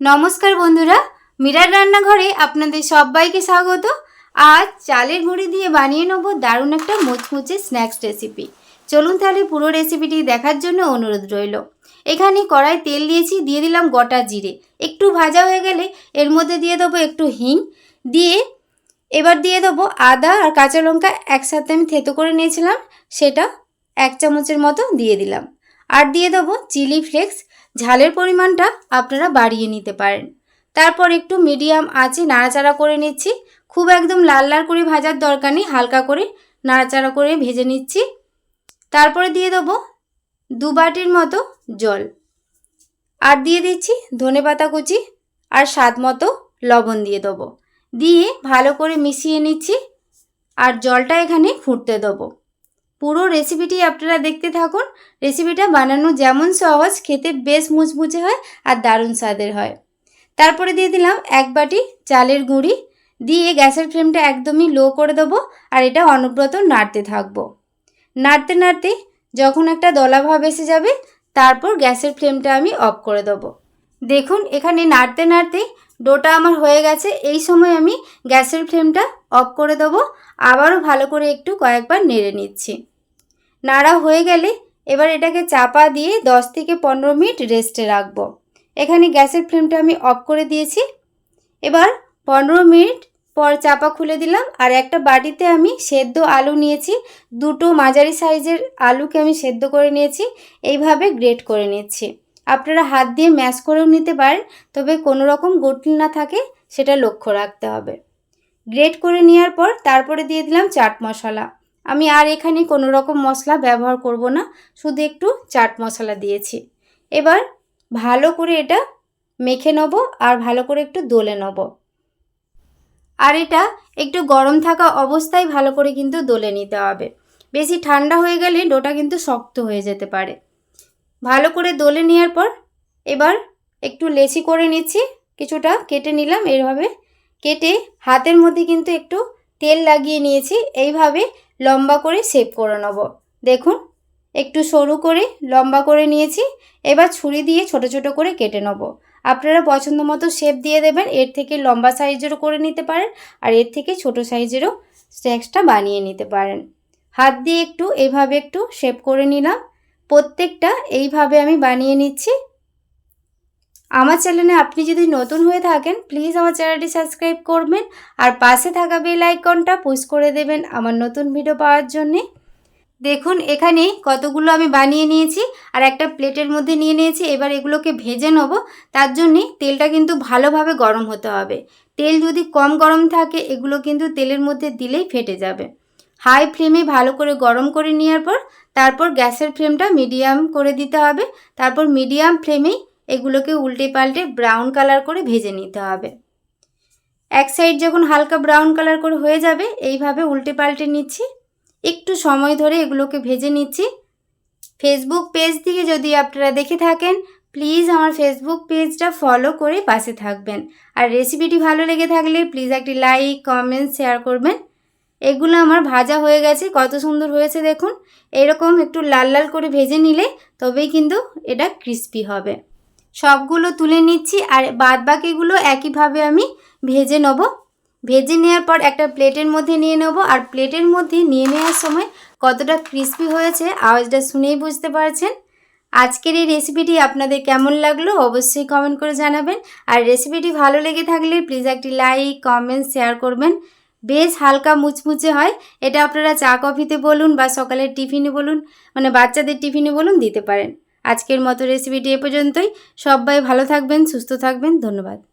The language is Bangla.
নমস্কার বন্ধুরা, মিরার রান্নাঘরে আপনাদের সবাইকে স্বাগত। আজ চালের গুঁড়ি দিয়ে বানিয়ে নেব দারুণ একটা মুচমুচে স্ন্যাক্স রেসিপি চলুন তাহলে পুরো রেসিপিটি দেখার জন্য অনুরোধ রইল। এখানে কড়াই তেল দিয়েছি, দিয়ে দিলাম গোটা জিরে। একটু ভাজা হয়ে গেলে এর মধ্যে দিয়ে দেবো একটু হিং। দিয়ে এবার দিয়ে দেবো আদা আর কাঁচা লঙ্কা একসাথে আমি থেতো করে নিয়েছিলাম, সেটা এক চামচের মতো দিয়ে দিলাম। আর দিয়ে দেবো চিলি ফ্লেক্স। ঝালের পরিমাণটা আপনারা বাড়িয়ে নিতে পারেন। তারপর একটু মিডিয়াম আঁচে নাড়াচাড়া করে নিচ্ছি। খুব একদম লাল লাল করে ভাজার দরকার নেই, হালকা করে নাড়াচাড়া করে ভেজে নিচ্ছি। তারপরে দিয়ে দেবো দু বাটির মতো জল। আর দিয়ে দিচ্ছি ধনে পাতা কুচি আর স্বাদ মতো লবণ দিয়ে দেবো। দিয়ে ভালো করে মিশিয়ে নিচ্ছি। আর জলটা এখানে ফুটতে দেবো। পুরো রেসিপিটি আপনারা দেখতে থাকুন। রেসিপিটা বানানো যেমন সহজ, খেতে বেশ মুচমুচে হয় আর দারুণ স্বাদের হয়। তারপরে দিয়ে দিলাম এক বাটি চালের গুঁড়ি। দিয়ে গ্যাসের ফ্লেমটা একদমই লো করে দেবো আর এটা অনব্রত নাড়তে থাকব। নাড়তে নাড়তে যখন একটা দলাভাব এসে যাবে, তারপর গ্যাসের ফ্লেমটা আমি অফ করে দেবো। দেখুন, এখানে নাড়তে নাড়তে ডোটা আমার হয়ে গেছে। এই সময় আমি গ্যাসের ফ্লেমটা অফ করে দেবো। আবারও ভালো করে একটু কয়েকবার নেড়ে নিচ্ছি। নাড়া হয়ে গেলে এবার এটাকে চাপা দিয়ে 10 থেকে পনেরো মিনিট রেস্টে রাখব। এখানে গ্যাসের ফ্লেমটা আমি অফ করে দিয়েছি। এবার পনেরো মিনিট পর চাপা খুলে দিলাম আর একটা বাটিতে আমি সেদ্ধ আলু নিয়েছি। দুটো মাঝারি সাইজের আলুকে আমি সেদ্ধ করে নিয়েছি। এইভাবে গ্রেট করে নিচ্ছি। আপনারা হাত দিয়ে ম্যাশ করেও নিতে পারেন, তবে কোনো রকম গটল না থাকে, সেটা লক্ষ্য রাখতে হবে। গ্রেট করে নেওয়ার পর তারপরে দিয়ে দিলাম চাট মশলা। আমি আর এখানে কোনো রকম মশলা ব্যবহার করব না, শুধু একটু চাট মশলা দিয়েছি। এবার ভালো করে এটা মেখে নেব আর ভালো করে একটু দোলে নেব। আর এটা একটু গরম থাকা অবস্থায় ভালো করে কিন্তু দোলে নিতে হবে। বেশি ঠান্ডা হয়ে গেলে ডোটা কিন্তু শক্ত হয়ে যেতে পারে। ভালো করে দোলে নেওয়ার পর এবার একটু লেচি করে নিচ্ছি, কিছুটা কেটে নিলাম। এইভাবে কেটে হাতের মধ্যে কিন্তু একটু তেল লাগিয়ে নিয়েছি। এইভাবে লম্বা করে শেপ করে নেব। দেখুন, একটু সরু করে লম্বা করে নিয়েছি, এবার ছুরি দিয়ে ছোট ছোট করে কেটে নেব। আপনারা পছন্দ মতো শেপ দিয়ে দেবেন, এর থেকে লম্বা সাইজেরও করে নিতে পারেন, আর এর থেকে ছোট সাইজেরও স্ন্যাক্সটা বানিয়ে নিতে পারেন। হাত দিয়ে একটু এইভাবে একটু শেপ করে নিলাম। প্রত্যেকটা এইভাবে আমি বানিয়ে নিচ্ছি। আমার চ্যানেলে আপনি যদি নতুন হয়ে থাকেন প্লিজ আমার চ্যানেলটি সাবস্ক্রাইব করবেন আর পাশে থাকা বেল আইকনটা পুশ করে দেবেন আমার নতুন ভিডিও পাওয়ার জন্যে। দেখুন, এখানে কতগুলো আমি বানিয়ে নিয়েছি আর একটা প্লেটের মধ্যে নিয়ে নিয়েছি। এবার এগুলোকে ভেজে নেব। তার জন্যে তেলটা কিন্তু ভালোভাবে গরম হতে হবে। তেল যদি কম গরম থাকে, এগুলো কিন্তু তেলের মধ্যে দিলেই ফেটে যাবে। হাই ফ্লেমে ভালো করে গরম করে নেওয়ার পর, তারপর গ্যাসের ফ্লেমটা মিডিয়াম করে দিতে হবে। তারপর মিডিয়াম ফ্লেমেই এগুলোকে উল্টে পাল্টে ব্রাউন কালার করে ভেজে নিতে হবে। এক সাইড যখন হালকা ব্রাউন কালার করে হয়ে যাবে, এইভাবে উল্টে পাল্টে নিচ্ছি। একটু সময় ধরে এগুলোকে ভেজে নিচ্ছি। ফেসবুক পেজ থেকে যদি আপনারা দেখে থাকেন প্লিজ আমার ফেসবুক পেজটা ফলো করে পাশে থাকবেন। আর রেসিপিটি ভালো লেগে থাকলে প্লিজ একটি লাইক কমেন্ট শেয়ার করবেন। এগুলো আমার ভাজা হয়ে গেছে, কত সুন্দর হয়েছে দেখুন। এরকম একটু লাল লাল করে ভেজে নিলে তবেই কিন্তু এটা ক্রিস্পি হবে। সবগুলো তুলে নিচ্ছি আর বাদ বাকিগুলো একইভাবে আমি ভেজে নেব। ভেজে নেওয়ার পর একটা প্লেটের মধ্যে নিয়ে নেব আর প্লেটের মধ্যে নিয়ে নেওয়ার সময় কতটা ক্রিস্পি হয়েছে আওয়াজটা শুনেই বুঝতে পারছেন। আজকের এই রেসিপিটি আপনাদের কেমন লাগল অবশ্যই কমেন্ট করে জানাবেন। আর রেসিপিটি ভালো লেগে থাকলে প্লিজ একটি লাইক কমেন্ট শেয়ার করবেন। বেশ হালকা মুচমুচে হয়। এটা আপনারা চা কফিতে বলুন বা সকালের টিফিনে বলুন মানে বাচ্চাদের টিফিনে বলুন দিতে পারেন। আজকের মতো রেসিপিটি এ পর্যন্তই। সবাই ভালো থাকবেন সুস্থ থাকবেন। ধন্যবাদ।